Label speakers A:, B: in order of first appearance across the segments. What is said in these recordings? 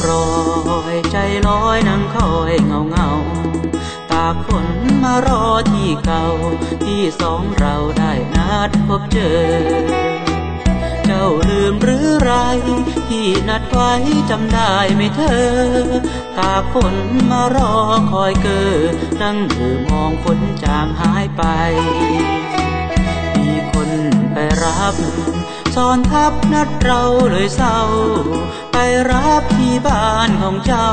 A: ปล่อยใจลอยนั่งคอยเงาเงาตากฝนมารอที่เก่า ที่สองเราได้นัดพบเจอ เจ้าลืมหรือไร ที่นัดไว้จำได้ไหมเธอ ตากฝนมารอคอยเกอนั่งดื่มมองฝนจางหายไป บซ้อนทับนัดเราเลยเศร้า ไปรับที่บ้านของเจ้า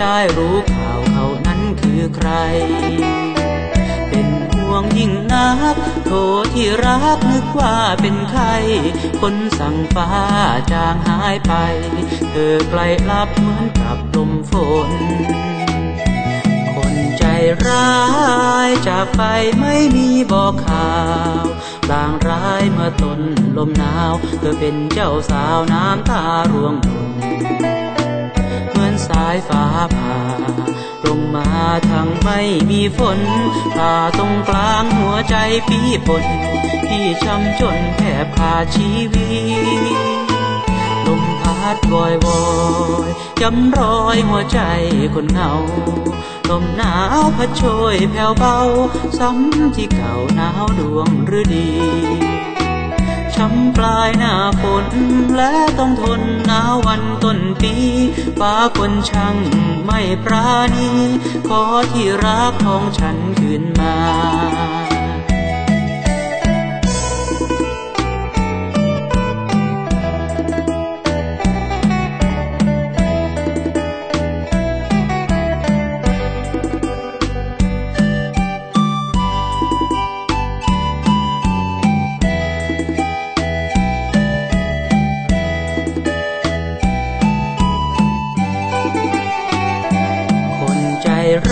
A: ได้รู้ข่าวเขานั้นคือใคร เป็นห่วงยิ่งนักโทที่รักนึกว่าเป็นใคร คนสั่งฟ้าจางหายไป เธอไกลลับเหมือนกับลมฝนคน ใจร้ายจากไปไม่มีบอกข่าวลางร้ายเมื่อต้นลมหนาว เธอเป็นเจ้าสาวน้ำตาร่วงหล่นเหมือนสายฟ้าผ่าลงมาทางไม่มีฝนผ่าตรงกลางหัวใจปีปนที่ช้ำจนแทบขาดชีวิตลมพัดวอยวอยจำรอยหัวใจคนเหงา ลมหนาวพัดโชยแผ่วเบา ซ้ำที่เก่าหนาวดวงฤดีช้ำปลายหน้าฝนและต้องทนหนาววันต้นปี ฟ้าคนช่างไม่ปราณี ขอที่รักของฉันคืนมา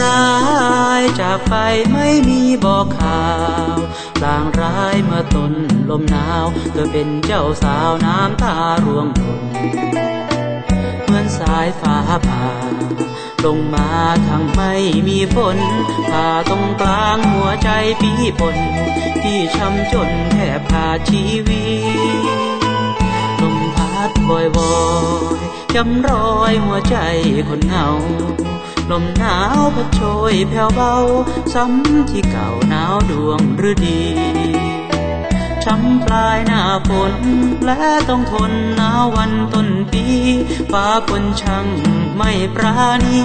A: ร้ายจากไปไม่มีบอกข่าวลางร้ายเมื่อตนลมหนาว เธอเป็นเจ้าสาวน้ำตาร่วงหล่นเหมือนสายฟ้าผ่าลงมาทางไม่มีฝนผ่าตรงกลางหัวใจปีปนที่ช้ำจนแทบขาดชีวิต ดวอยวอยจำรอยหัวใจคนเหงา ลมหนาวพัดโชยแผ่วเบา ซ้ำที่เก่าหนาวดวงฤดีช้ำปลายหน้าฝนและต้องทนหนาววันต้นปี ฟ้าฝนช่างไม่ปราณี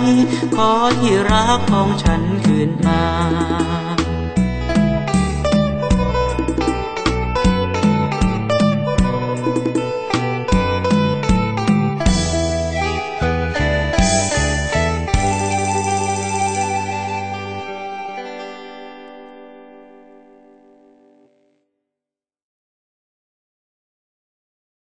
A: ขอที่รักของฉันคืนมา